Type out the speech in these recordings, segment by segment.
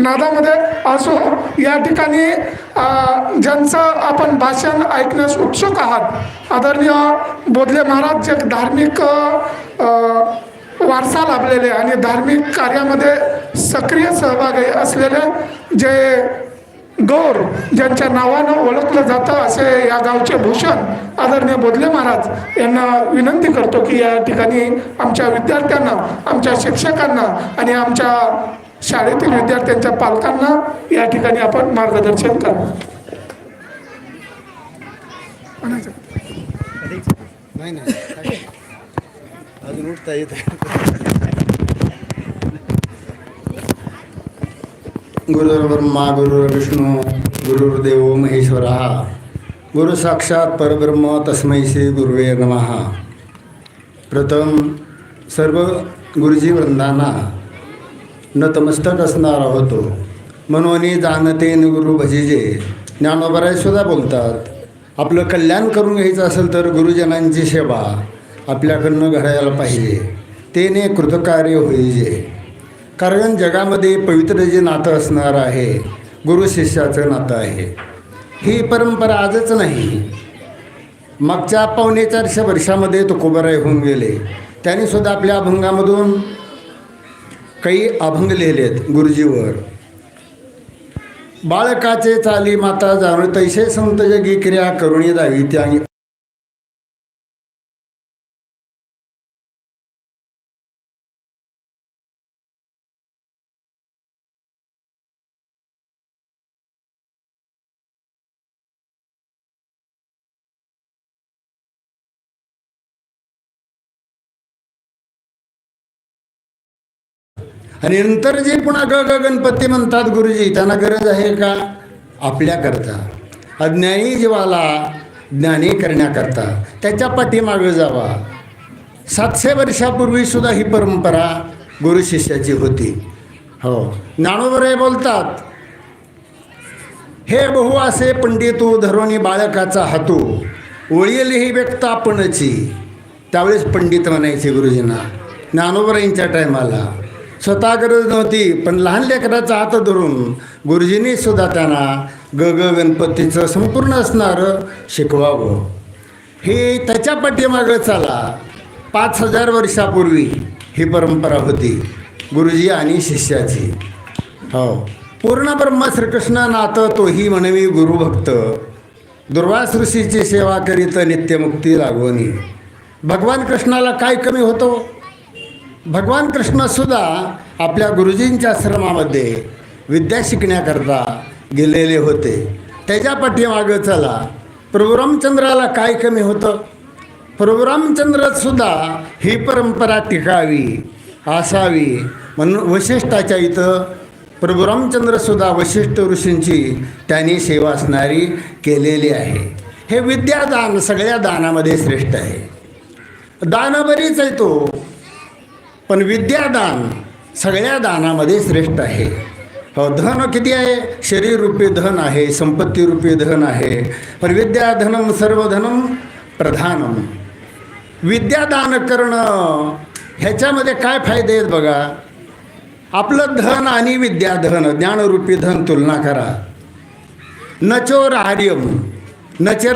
नादामध्ये असो या ठिकाणी ज्यांचं आपण भाषण ऐकण्यास उत्सुक आहात आदरणीय बोधले महाराज जे धार्मिक वारसा लाभलेले आणि धार्मिक कार्यामध्ये सक्रिय सहभागी असलेले जे गौर ज्यांच्या नावानं ओळखलं जातं असे या गावचे भूषण आदरणीय बोधले महाराज यांना विनंती करतो की या ठिकाणी आमच्या विद्यार्थ्यांना आमच्या शिक्षकांना आणि आमच्या शाळेतील विद्यार्थ्यांच्या पालकांना या ठिकाणी आपण मार्गदर्शन करा. अजून उठता येत गुरुर्ब्रह्मा गुरुर्विष्णू गुरुर्देव महेश्वरा. गुरु साक्षात परब्रह्म तस्मै श्री गुरुवे नमः. प्रथम सर्व गुरुजी वृंदांना नतमस्तक असणारा होतो म्हणून जाणते न गुरु भजिजे. ज्ञानोबराय सुद्धा बोलतात आपलं कल्याण करून घ्यायचं असेल तर गुरुजनांची सेवा आपल्याकडनं घडायला पाहिजे. तेने कृतकार्य होईजे. कारण जगामध्ये पवित्र जे नातं असणार आहे गुरु शिष्याचं नातं आहे. ही परंपरा आजच नाही. मागच्या पावणे चारशे वर्षामध्ये तुकोबराय होऊन गेले. त्यांनी सुद्धा आपल्या अभंगामधून काही अभंग लिहिले आहेत गुरुजीवर. बाळकाचे चाली माता जाणू तैसे संत जगी क्रिया करुणी दावी त्या आणि नंतर जे पुन्हा ग ग गणपती म्हणतात गुरुजी त्यांना गरज आहे का? आपल्याकरता अज्ञानी जीवाला ज्ञानी करण्याकरता. त्याच्या पाठीमागं जावा. सातशे वर्षापूर्वी सुद्धा ही परंपरा गुरु शिष्याची होती. हो. ज्ञानोबरे बोलतात हे बहु असे पंडितू धरोणी बाळकाचा हातू ओळील ही व्यक्त आपणची त्यावेळेस पंडित म्हणायचे गुरुजींना ज्ञानोबराईंच्या टायमाला स्वतः गरज नव्हती पण लहान लेकराचा हात धरून गुरुजींनी सुद्धा त्यांना ग ग गणपतीचं संपूर्ण असणारं शिकवावं. हे त्याच्या पाठीमागं चला. पाच हजार वर्षापूर्वी ही परंपरा होती गुरुजी आणि शिष्याची. हो. पूर्ण ब्रह्म श्रीकृष्ण नातं तोही म्हणवी गुरुभक्त दुर्वास ऋषीची सेवा करीत नित्यमुक्ती लागवणी. भगवान कृष्णाला काय कमी होतो? भगवान कृष्णसुद्धा आपल्या गुरुजींच्या आश्रमामध्ये विद्या शिकण्याकरता गेलेले होते. त्याच्या पाठीमागं चला. प्रभू रामचंद्राला काय कमी होतं? प्रभू रामचंद्रसुद्धा ही परंपरा टिकावी असावी म्हणून वशिष्ठाच्या इथं प्रभू रामचंद्रसुद्धा वशिष्ठ ऋषींची त्यांनी सेवा असणारी केलेली आहे. हे विद्यादान सगळ्या दानामध्ये श्रेष्ठ आहे. दान बरीच आहे तो. पण विद्यादान सगळ्या दानामध्ये श्रेष्ठ आहे. हो धन किती आहे? शरीररूपी धन आहे संपत्तीरूपी धन आहे. पण विद्याधनम सर्वधनम प्रधानम. विद्यादान करणं ह्याच्यामध्ये काय फायदे आहेत बघा? आपलं धन आणि विद्याधन ज्ञानरूपी धन तुलना करा. न चोरहार्यम न च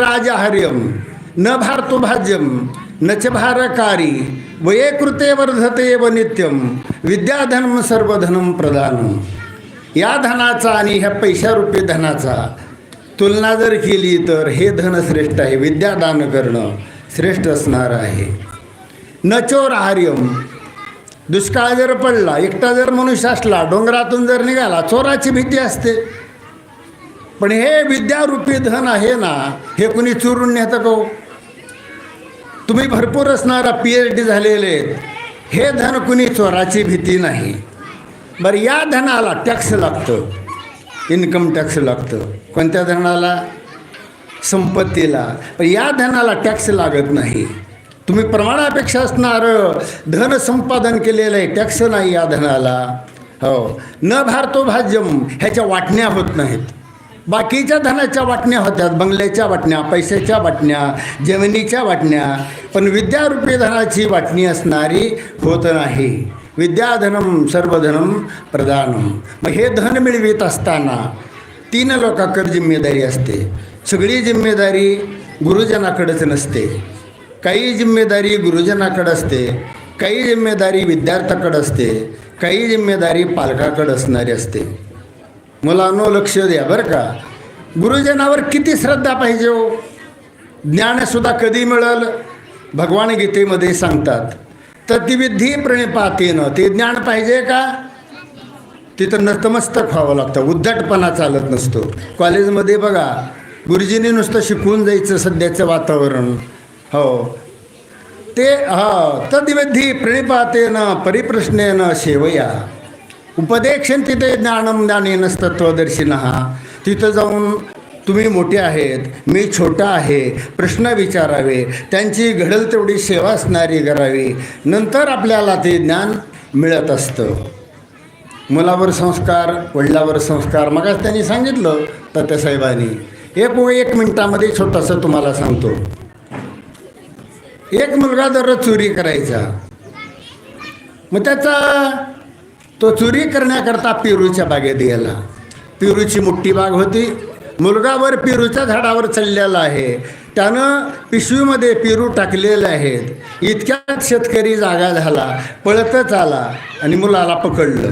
न भारतुभाज्यम न च भारकारी वये कृते वर्धते व नित्यम विद्याधनम सर्वधनम प्रदान। या धनाचा आणि ह्या पैशारूपी धनाचा तुलना जर केली तर हे धन श्रेष्ठ आहे विद्यादान करणं श्रेष्ठ असणार आहे। न आर्यम दुष्काळ जर पडला एकटा जर मनुष्य असला डोंगरातून जर निघाला चोराची भीती असते। पण हे विद्यारूपी धन आहे ना हे कुणी चोरून नेतं का हो? तुम्ही भरपूर असणारा पी एच डी झालेले हे धन कुणी चोराची भीती नाही. बरं या धनाला टॅक्स लागतं. इन्कम टॅक्स लागतं. कोणत्या धनाला? संपत्तीला. पण या धनाला टॅक्स लागत नाही. तुम्ही प्रमाणापेक्षा असणारं धन संपादन केलेलं आहे टॅक्स नाही या धनाला. हो. न भारतो भाज्यम ह्याच्या वाटण्या होत नाहीत. बाकीच्या धनाच्या वाटण्या होत्यात बंगल्याच्या वाटण्या पैशाच्या वाटण्या जमिनीच्या वाटण्या पण विद्यारूपी धनाची वाटणी असणारी होत नाही. विद्याधनम सर्वधनम प्रदानम. मग हे धन मिळवित असताना तीन लोकांकडे जिम्मेदारी असते. सगळी जिम्मेदारी गुरुजनाकडेच नसते. काही जिम्मेदारी गुरुजनाकडे असते काही जिम्मेदारी विद्यार्थ्याकडे असते काही जिम्मेदारी पालकाकडे असणारी असते. मुलांनो लक्ष द्या बरं का. गुरुजनावर किती श्रद्धा पाहिजे हो? ज्ञानसुद्धा कधी मिळेल? भगवान गीतेमध्ये सांगतात. तर ती विधी प्रणिपातेनं ते ज्ञान पाहिजे का? तिथं नतमस्तक व्हावं लागतं उद्धटपणा चालत नसतो. कॉलेजमध्ये बघा गुरुजींनी नुसतं शिकवून जायचं सध्याचं वातावरण. हो. ते हा तद्विधी प्रणिपातेनं परिप्रश्नेनं शेवया. उपदेक्षण तिथे ज्ञानम ज्ञानेन तत्वदर्शिन तिथं जाऊन तुम्ही मोठे आहेत मी छोटा आहे प्रश्न विचारावे त्यांची घडल तेवढी सेवा असणारी करावी. नंतर आपल्याला ते ज्ञान मिळत असतं. मुलावर संस्कार वडिलावर संस्कार मगच त्यांनी सांगितलं तात्यासाहेबांनी एक एक मिनटामध्ये छोटासा तुम्हाला सांगतो. एक मुलगा दररोज चोरी करायचा. मग त्याचा तो चोरी करण्याकरता पेरूच्या बागेत गेला. पेरूची मोठी बाग होती. मुलगावर पेरूच्या झाडावर चढलेला आहे. त्यानं पिशवीमध्ये पेरू टाकलेले आहेत. इतक्यात शेतकरी जागा झाला. पळतच आला आणि मुलाला पकडलं.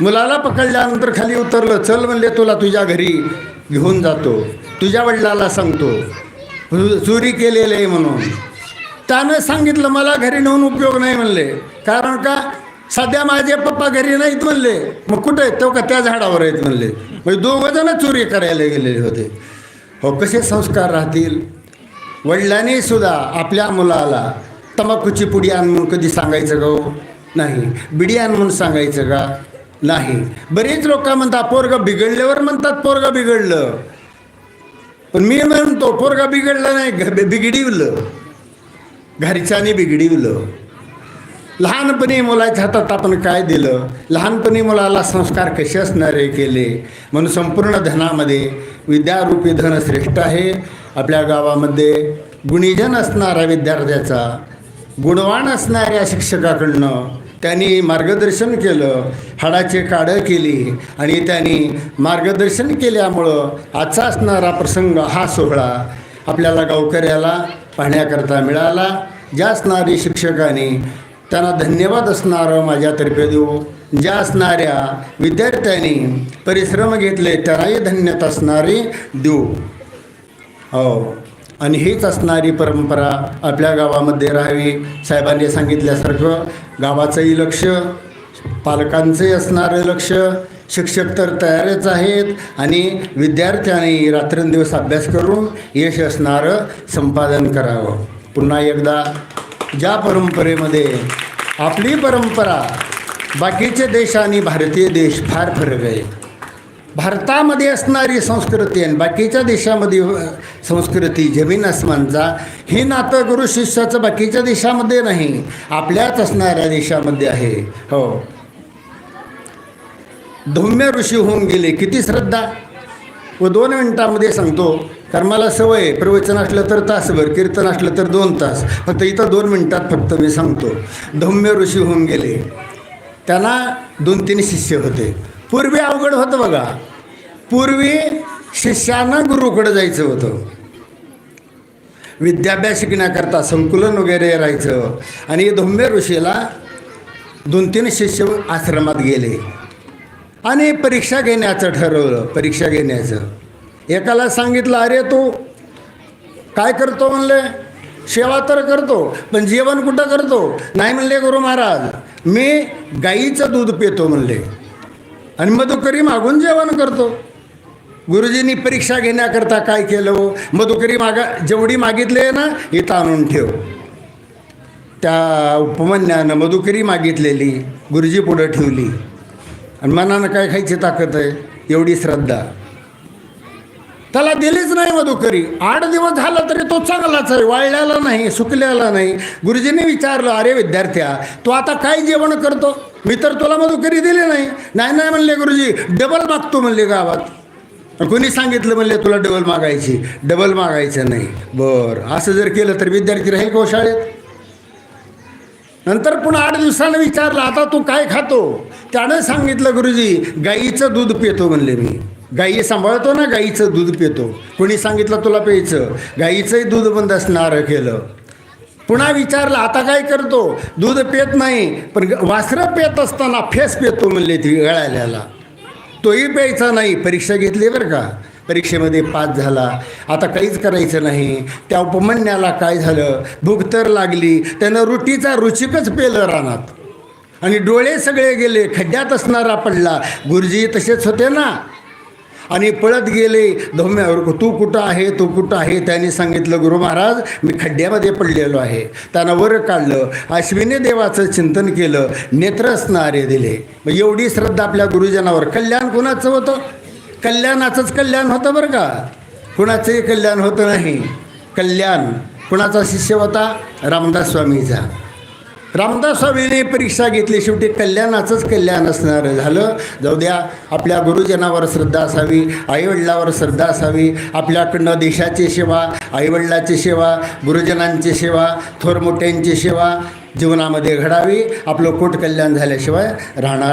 मुलाला पकडल्यानंतर खाली उतरलं. चल म्हणले तुला तुझ्या घरी घेऊन जातो. तुझ्या वडिलाला सांगतो. चोरी केलेली आहे म्हणून. त्यानं सांगितलं मला घरी नेऊन उपयोग नाही म्हणले. कारण का? सध्या माझे पप्पा घरी नाहीत म्हणले. मग कुठे आहेत? तो का त्या झाडावर आहेत म्हणले. म्हणजे दोघं जण चोरी करायला गेलेले होते. हो कसे संस्कार राहतील? वडिलांनी सुद्धा आपल्या मुलाला तंबाखूची पुडी आण म्हणून कधी सांगायचं का नाही. बिडी आण म्हणून सांगायचं का? नाही. बरेच लोक म्हणतात पोरगं बिघडल्यावर म्हणतात पोरगं बिघडलं. पण मी म्हणतो पोरगा बिघडलं नाही बिघडिवलं. घरच्याने बिघडिवलं. लहानपणी मुलाच्या हातात आपण काय दिलं? लहानपणी मुलाला संस्कार कसे असणारे केले? म्हणून संपूर्ण धनामध्ये विद्यारूपी धन श्रेष्ठ आहे. आपल्या गावामध्ये गुणीजन असणारा विद्यार्थ्याचा गुणवान असणाऱ्या शिक्षकाकडनं त्यांनी मार्गदर्शन केलं हाडाचे काढं केली आणि त्यांनी मार्गदर्शन केल्यामुळं आजचा असणारा प्रसंग हा सोहळा आपल्याला गावकऱ्याला पाहण्याकरता मिळाला. ज्या असणारी शिक्षकांनी त्यांना धन्यवाद असणारं माझ्यातर्फे देऊ. ज्या असणाऱ्या विद्यार्थ्यांनी परिश्रम घेतले त्यांनाही धन्यता असणारी देऊ. हो. आणि हीच असणारी परंपरा आपल्या गावामध्ये राहावी साहेबांनी सांगितल्यासारखं गावाचंही लक्ष पालकांचंही असणारं लक्ष शिक्षक तर तयारच आहेत आणि विद्यार्थ्यांनी रात्रंदिवस अभ्यास करून यश असणारं संपादन करावं. पुन्हा एकदा ज्या परंपरेमध्ये आपली परंपरा बाकीचे देश आणि भारतीय देश फार फरक आहे. भारतामध्ये असणारी संस्कृती आणि बाकीच्या देशामध्ये संस्कृती जमीन आसमानचा हे नातं गुरु शिष्याचं बाकीच्या देशामध्ये नाही आपल्याच असणाऱ्या देशामध्ये आहे. हो. धौम्य ऋषी होऊन गेले किती श्रद्धा. व दोन मिनिटामध्ये सांगतो कारण मला सवय आहे. प्रवचन असलं तर तासभर कीर्तन असलं तर दोन तास. फक्त इथं दोन मिनटात फक्त मी सांगतो. धौम्य ऋषी होऊन गेले. त्यांना दोन तीन शिष्य होते. पूर्वी अवघड होतं बघा. पूर्वी शिष्यांना गुरुकडं जायचं होतं. विद्याभ्यास शिकण्याकरता संकुलन वगैरे राहायचं. आणि धौम्य ऋषीला दोन तीन शिष्य आश्रमात गेले. आणि परीक्षा घेण्याचं ठरवलं. परीक्षा घेण्याचं. एकाला सांगितलं अरे तू काय करतो म्हणले? सेवा तर करतो पण जेवण कुठं करतो? नाही म्हणले गुरु महाराज मी गाईचं दूध पितो म्हणले आणि मधुकरी मागून जेवण करतो. गुरुजींनी परीक्षा घेण्याकरता काय केलं हो? मधुकरी मागा जेवढी मागितली ना इथं आणून ठेव. त्या उपमन्यानं मधुकरी मागितलेली गुरुजी पुढं ठेवली. आणि मनानं काय खायची ताकद आहे? एवढी श्रद्धा. त्याला दिलीच नाही मधुकरी. आठ दिवस झाला तरी तो चांगलाच आहे. वाळलेला नाही सुकलेला नाही. गुरुजींनी विचारलं अरे विद्यार्थ्या तू आता काय जेवण करतो? मी तर तुला मधुकरी दिली नाही. नाही नाही म्हणले गुरुजी. डबल मागतो म्हणले गावात. कोणी सांगितलं म्हणले तुला डबल मागायची. डबल मागायचं नाही. बरं. असं जर केलं तर विद्यार्थी राहील गोशाळेत हो शाळेत? नंतर पुन्हा आठ दिवसानं विचारलं आता तू काय खातो? त्यानं सांगितलं गुरुजी गाईचं दूध पितो म्हणले मी. गाई सांभाळतो ना गाईचं दूध पितो. कोणी सांगितलं तुला प्यायचं? गाईचंही दूध बंद असणार केलं. पुन्हा विचारलं आता काय करतो? दूध पेत नाही पण वासरं पेत असताना फेस पेतो म्हणले ती गळाल्याला तोही प्यायचा नाही परीक्षा घेतली बरं का? परीक्षेमध्ये पास झाला. आता काहीच करायचं नाही. त्या उपमन्याला काय झालं? भूक तर लागली. त्यानं रुटीचा रुचिकच पेलं रानात. आणि डोळे सगळे गेले खड्ड्यात असणारा पडला. गुरुजी तसेच होते ना. आणि पळत गेले. धोम्यावर तू कुठं आहे? तू कुठं आहे? त्याने सांगितलं गुरु महाराज मी खड्ड्यामध्ये पडलेलो आहे. त्यानं वर काढलं. अश्विनी देवाचं चिंतन केलं. नेत्र असणारे दिले. मग एवढी श्रद्धा आपल्या गुरुजनावर. कल्याण कुणाचं होतं? कल्याणाचंच कल्याण होतं बरं का. कुणाचंही कल्याण होतं नाही. कल्याण. कुणाचा शिष्य होता? रामदास स्वामीचा. रामदास स्वामीने परीक्षा घेतली. शेवटी कल्याणाचंच कल्याण असणारं झालं. जाऊ द्या आपल्या गुरुजनावर श्रद्धा असावी आईवडिलावर श्रद्धा असावी आपल्याकडनं देशाची सेवा आईवडिलाची सेवा गुरुजनांची सेवा थोर मोठ्यांची सेवा जीवनामध्ये घडावी. आपलं कोट कल्याण झाल्याशिवाय राहणार